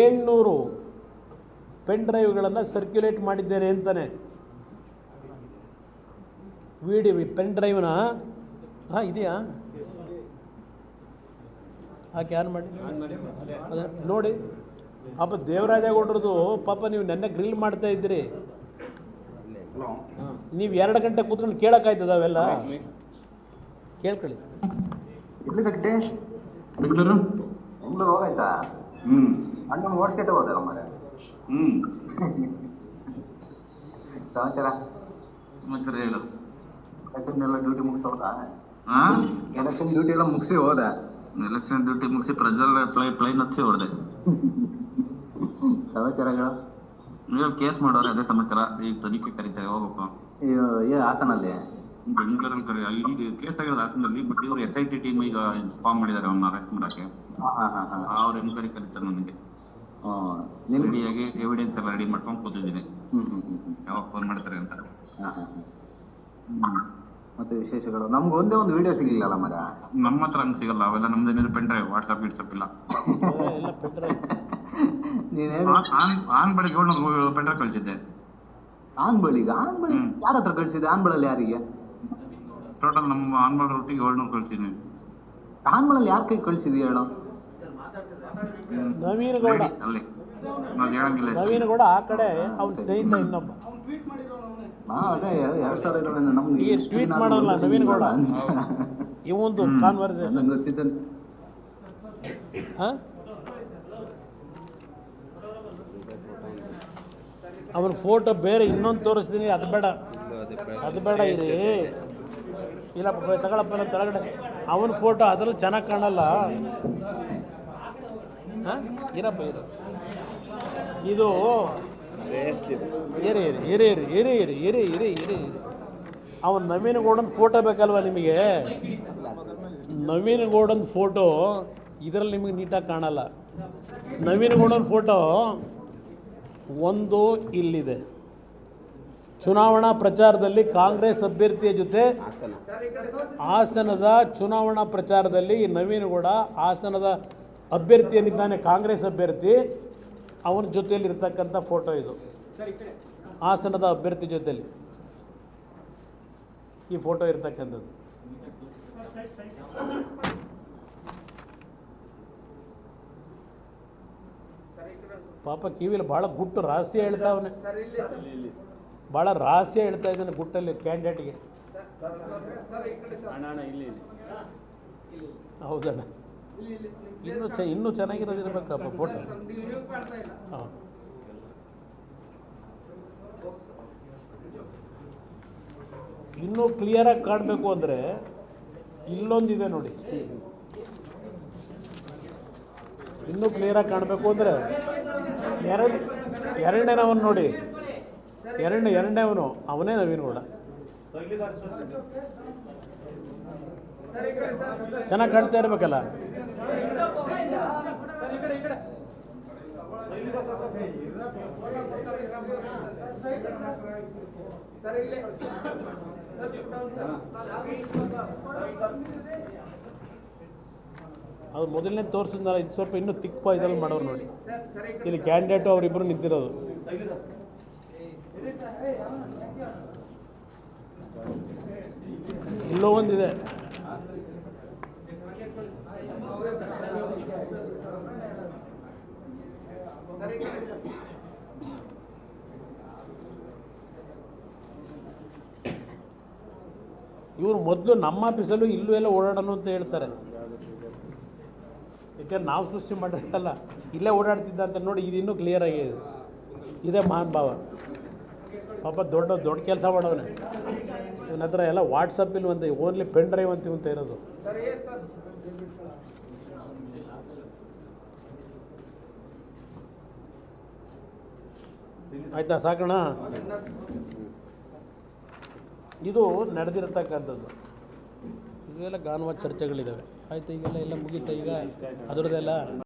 ಏಳ್ನೂರು pen ಡ್ರೈವ್ಗಳನ್ನು circulate ಮಾಡಿದ್ದೇನೆ ಅಂತಾನೆ. ವಿಡಿ ಪೆನ್ ಡ್ರೈವ್ನ? ಹಾಂ, ಇದೆಯಾ? ಹಾಕಿ ಆನ್ ಮಾಡಿ? ನೋಡಿ ದೇವರಾಜ ದೇವರಾಜೇಗೌಡ್ರದ್ದು ಪಾಪ ನೀವು ನೆನ್ನೆ ಗ್ರಿಲ್ ಮಾಡ್ತಾ ಇದ್ದೀರಿ. ನೀವು ಎರಡು ಗಂಟೆ ಕೂತ್ಕೊಂಡು ಕೇಳೋಕ್ಕಾಯ್ತದ ಅವೆಲ್ಲ? ಕೇಳ್ಕೊಳ್ಳಿ. ಬೆಂಗಳೂರು ಹೋಗಾಯ್ತಾ ಹ್ಮ್. ಅಣ್ಣ ಓಡ್ಕೆಟ್ಟೆ ಹೋದಲ್ಲ ಮರೆ ಹ್ಮ್. ಸಮಾಚಾರ? ಮತ್ತೆ ಹೇಳು. ಎಲೆಕ್ಷನ್ ಎಲ್ಲ ಡ್ಯೂಟಿ ಮುಗಿಸಿ ಹೋದ ಹಾಂ? ಎಲೆಕ್ಷನ್ ಡ್ಯೂಟಿ ಎಲ್ಲ ಮುಗಿಸಿ ಹೋದ ಎಲೆಕ್ಷನ್ ಡ್ಯೂಟಿ ಮುಗಿಸಿ ಪ್ರಜ್ವಲ್ ಪ್ಲೈ ಪ್ಲೈನ್ ಹಚ್ಚಿ ಹೊಡೆದೆ. ಸಮಾಚಾರಗಳು ನೀವು ಕೇಸ್ ಮಾಡೋರೆ ಅದೇ ಸಮಾಚಾರ. ಈಗ ತನಿಖೆ ಕರೀತಾರೆ ಹೋಗ್ಬೇಕು ಹಾಸನಲ್ಲಿ? ಬೆಂಗಳೂರಲ್ಲಿ ಕರಿ ಅಲ್ಲಿ ಕೇಸ್ ಆಗಿರೋದು ಹಾಸನದಲ್ಲಿ ಬಟ್ ಇವರು ಎಸ್ ಐ ಟಿ ಟೀಮ್ ಈಗ ಫಾರ್ಮ್ ಮಾಡಿದ್ದಾರೆ ಅವ್ನ ಅರೆಸ್ಟ್ ಮಾಡಕ್ಕೆ. ಅವ್ರ ಎನ್ಕ್ವೈರಿ ಕರೀತಾರೆ ನನಗೆ. ರೆಡಿಯಾಗಿ ಎವಿಡೆನ್ಸ್ ಎಲ್ಲ ರೆಡಿ ಮಾಡ್ಕೊಂಡು ಕೂತಿದ್ದೀನಿ. ಯಾವಾಗ ಫೋನ್ ಮಾಡ್ತಾರೆ ಅಂತ. ಮತ್ತೆ ವಿಶೇಷಗಳು? ನಮ್ಗೆ ಒಂದೇ ಒಂದು ವಿಡಿಯೋ ಸಿಗಲಿಲ್ಲ ಮರ? ನಮ್ಮ ಹತ್ರ ಹಂಗೆ ಸಿಗಲ್ಲ. ಅವೆಲ್ಲ ನಮ್ದೇನಿದೆ ಪೆನ್ ಡ್ರೈವ್ ವಾಟ್ಸಪ್ ಗಿಟ್ಸಪ್ ಇಲ್ಲ. ಆನ್ ಆನ್ ಬೆಳಗ್ಗೆ ಪೆನ್ ಡ್ರೈವ್ ಕಳಿಸಿದ್ದೆ. ಆನ್ ಬಳಿಗ? ಆನ್ ಬಳಿ. ಯಾರ ಹತ್ರ ಕಳ್ಸಿದ್ದೆ? ಆನ್ ಬಳಲ್ಲಿ ಯಾರಿಗೆ? ಟೋಟಲ್ ನಮ್ಮ ಆನ್ ರೂಟಿಗೆ ಒಟ್ಟಿಗೆ ಏಳ್ನೂರು ಕಳಿಸಿದ್ದೀನಿ ಆನ್ ಬಳಲ್ಲಿ ಯಾರ ಕೈ ಕಳಿಸಿದ್ಯಾ ಹೇಳೋ? ನವೀನಗೌಡ ಅಲ್ಲಿ. ನಾವು ಹೇಳಂಗಿಲ್ಲ ನವೀನ್ ಗೌಡ ಆ ಕಡೆ ಅವ್ನ ಸ್ನೇಹಿತ ಇನ್ನೊಬ್ಬ. ಹಾ ಅದೇ ಎರಡ್ ಸಾವಿರ ಇರೋದ್ರಿಂದ ನಮ್ಗೆ tweet ದಿನ ಮಾಡೋಲ್ಲ ಆದ್ರೂ ನವೀನ್ ಗೌಡ. ಸಿಗ್ಲಿಲ್ಲ. ಇವೊಂದು. ಕಾನ್ವರ್ಸೇಷನ್ ನಂಗೆ ಗೊತ್ತಿದ್ದ ಫೋಟೋ ಬೇರೆ ಇನ್ನೊಂದು ತೋರಿಸ್ತೀನಿ. ಅದು ಬೇಡ. ಅದು ಬೇಡ ಇರಿ. ಇಲ್ಲಪ್ಪ ಬ- ತಗೊಳಪ್ಪ ತೆಳಗಡೆ. ಕೆಳಗಡೆ ಅವನ ಫೋಟೋ ಅದ್ರಲ್ಲಿ ಚೆನ್ನಾಗಿ ಕಾಣಲ್ಲ. ಹಾಂ? ಇರಪ್ಪ ಇದು ಇದು. ಇರಿ ಇರಿ ಇರಿ ಇರಿ ಇರಿ ಇರಿ ಇರಿ ಇರಿ ಇರಿ. ಅವನ ನವೀನ್ ಗೌಡನ್ ಫೋಟೋ ಬೇಕಲ್ವಾ ನಿಮಗೆ? ನವೀನ್ ಗೌಡನ್ ಫೋಟೋ ಇದರಲ್ಲಿ ನಿಮಗೆ ನೀಟಾಗಿ ಕಾಣಲ್ಲ. ನವೀನ್ ಗೌಡನ್ ಫೋಟೋ ಒಂದು ಇಲ್ಲಿದೆ. ಚುನಾವಣಾ ಪ್ರಚಾರದಲ್ಲಿ ಕಾಂಗ್ರೆಸ್ ಅಭ್ಯರ್ಥಿಯ ಜೊತೆ ಹಾಸನದ ಚುನಾವಣಾ ಪ್ರಚಾರದಲ್ಲಿ ನವೀನ್ ಗೌಡ ಹಾಸನದ ಅಭ್ಯರ್ಥಿಯಲ್ಲಿದ್ದಾನೆ ಕಾಂಗ್ರೆಸ್ ಅಭ್ಯರ್ಥಿ. ಅವನ ಜೊತೆಯಲ್ಲಿ ಇರ್ತಕ್ಕಂಥ ಫೋಟೋ ಇದು. ಹಾಸನದ ಅಭ್ಯರ್ಥಿ ಜೊತೆಯಲ್ಲಿ. ಈ ಫೋಟೋ ಇರ್ತಕ್ಕಂಥದ್ದು. ಪಾಪ ಕಿವಿಲಿ ಭಾಳ ಗುಟ್ಟು ರಹಸ್ಯ ಹೇಳ್ತಾವನೆ ಭಾಳ ರಹಸ್ಯ ಹೇಳ್ತಾ ಇದ್ದಾನೆ ಗುಟ್ಟಲ್ಲಿ ಕ್ಯಾಂಡಿಡೇಟ್ಗೆ ಹೌದಣ್ಣ ಇನ್ನೂ ಚ ಇನ್ನೂ ಚೆನ್ನಾಗಿರೋದು ಇರಬೇಕಪ್ಪ ಫೋಟೋ ಹಾಂ. ಇನ್ನೂ ಕ್ಲಿಯರಾಗಿ ಕಾಣಬೇಕು ಅಂದರೆ ಇಲ್ಲೊಂದಿದೆ ನೋಡಿ. ಇನ್ನೂ ಕ್ಲಿಯರಾಗಿ ಕಾಣಬೇಕು ಅಂದರೆ ಎರಡು ಎರಡನೇನವನು ನೋಡಿ. ಎರಡನೇ ಅವನು ಅವನೇ ನವೀನ್ ಗೌಡ. ಚೆನ್ನಾಗಿ ಕಾಣ್ತಾ ಇರ್ಬೇಕಲ್ಲ? ಅದು ಮೊದಲನೇ ತೋರಿಸಿದ್ನಲ್ಲ, ಇದು ಸ್ವಲ್ಪ ಇನ್ನೂ ತಿಕ್ಕ ಇದ್ರಲ್ಲಿ ಮಾಡೋರು ನೋಡಿ. ಇಲ್ಲಿ ಕ್ಯಾಂಡಿಡೇಟು ಅವರಿಬ್ಬರು ನಿಂತಿರೋದು. ಇಲ್ಲೋ ಒಂದಿದೆ. ಇವರು ಮೊದಲು ನಮ್ಮ ಆಫೀಸಲ್ಲೂ ಇಲ್ಲೂ ಎಲ್ಲ ಓಡಾಡೋಣ ಅಂತ ಹೇಳ್ತಾರೆ. ಯಾಕಂದ್ರೆ ನಾವು ಸೃಷ್ಟಿ ಮಾಡಿರ್ತಲ್ಲ ಇಲ್ಲೇ ಓಡಾಡ್ತಿದ್ದ ಅಂತ ನೋಡಿ ಇದು ಇನ್ನೂ ಕ್ಲಿಯರ್ ಆಗಿದೆ. ಇದೇ ಮಹಾನ್ ಭಾವ. ಪಾಪ ದೊಡ್ಡ ದೊಡ್ಡ ಕೆಲಸ ಮಾಡೋನೆ ಇವನ ಹತ್ರ ಎಲ್ಲ ವಾಟ್ಸಪ್ಪಲ್ಲಿ ಒಂದು ಓನ್ಲಿ ಪೆನ್ ಡ್ರೈವ್ ಅಂತ ಇರೋದು. ಆಯ್ತಾ ಸಾಕೋಣ ಇದು ನಡೆದಿರತಕ್ಕಂಥದ್ದು. ಇದೆಲ್ಲ ಗಾನುವ ಚರ್ಚೆಗಳಿದ್ದಾವೆ ಆಯ್ತು, ಈಗೆಲ್ಲ ಎಲ್ಲ ಮುಗೀತಾ ಈಗ? ಅದರದ್ದೆಲ್ಲ